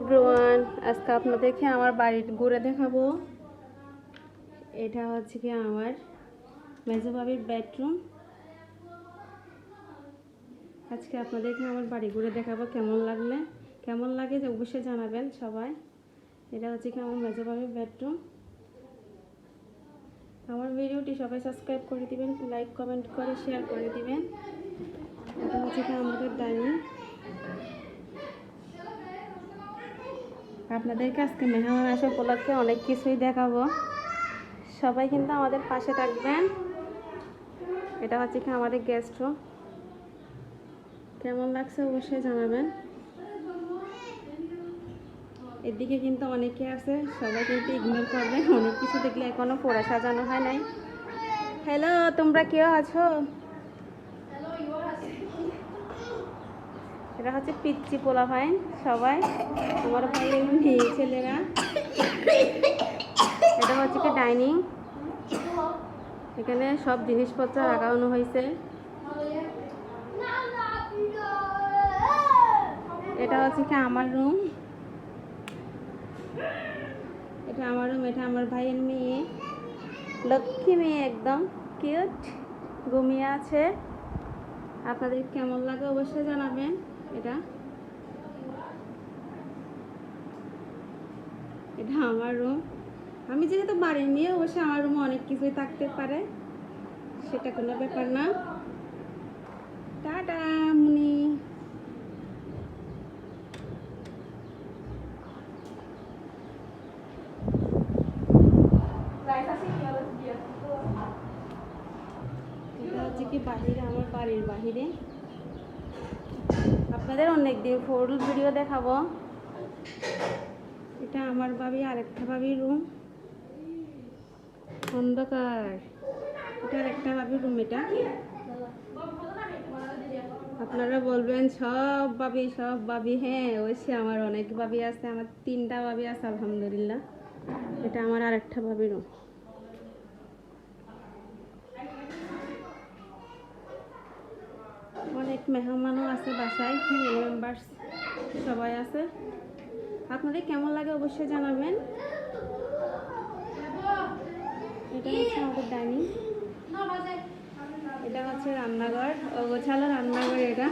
Everyone আজকে আপনাদেরকে আমার বাড়ি ঘুরে দেখাবো? এটা হচ্ছে কি আমার মেজো বাবির বেডরুম আজকে আপনাদেরকে আমার বাড়ি ঘুরে দেখাবো, কেমন লাগলে? কেমন লাগে যে অবশ্যই জানাবেন সবাই। এটা হচ্ছে কি আমার মেজো বাবির বেডরুম আমার ভিডিওটি সবাই সাবস্ক্রাইব করে দিবেন লাইক কমেন্ট করে শেয়ার করে দিবেন। এটা হচ্ছে কি আমাদের ডাইনিং আপনাদেরকে আজকে মেহমান আসা উপলক্ষে অনেক কিছুই দেখাবো। সবাই কিন্তু আমাদের পাশে থাকবেন। এটা হচ্ছে কি আমাদের গেস্ট রুম কেমন লাগছে অবশ্যই জানাবেন। এদিকে কিন্তু অনেকে আছে, সবাই কিন্তু ইগনোর করবেন অনেক কিছু দেখলে এখনও পড়া সাজানো হয় নাই। হ্যালো তোমরা কেউ আছো? এটা হচ্ছে পিচ্ছি পোলা ভাই, সবাই। আমার ভাইয়ের মেয়ে ছেলেরা। এটা হচ্ছে কি ডাইনিং। এখানে সব জিনিসপত্র রাখানো হয়েছে। এটা হচ্ছে কি আমার রুম। এটা আমার রুম, এটা আমার ভাইয়ের মেয়ে। লক্ষ্মী মেয়ে একদম কিউট ঘুমিয়ে আছে। আপনাদের কেমন লাগে অবশ্যই জানাবেন। এটা? এটা আমার রুম আমি যেহেতু বাড়ির মেয়ে অবশ্যই আমার রুমে অনেক কিছুই থাকতে পারে। সেটা কোনো ব্যাপার না। টাটা, মুনি। এটা হচ্ছে কি বাহিরে আমার বাড়ির বাহিরে। আপনাদের অনেক দিন ফুল ভিডিও দেখাবো। এটা আমার ভাবি, আরেকটা ভাবির রুম অন্ধকার। এটা আরেকটা ভাবির রুম এটা। আপনারা বলবেন, সব ভাবি সব ভাবি হ্যাঁ অবশ্যই আমার অনেক ভাবি আছে, আমার তিনটা ভাবি আছে, আলহামদুলিল্লাহ। এটা আমার আরেকটা ভাবির রুম অনেক মেহমানও আছে বাসায় ফ্যামিলি মেম্বার্স সবাই আছে। আপনাদের কেমন লাগে অবশ্যই জানাবেন। এটা হচ্ছে আমাদের ডাইনিং এটা হচ্ছে রান্নাঘর। গোছালো রান্নাঘর এটা।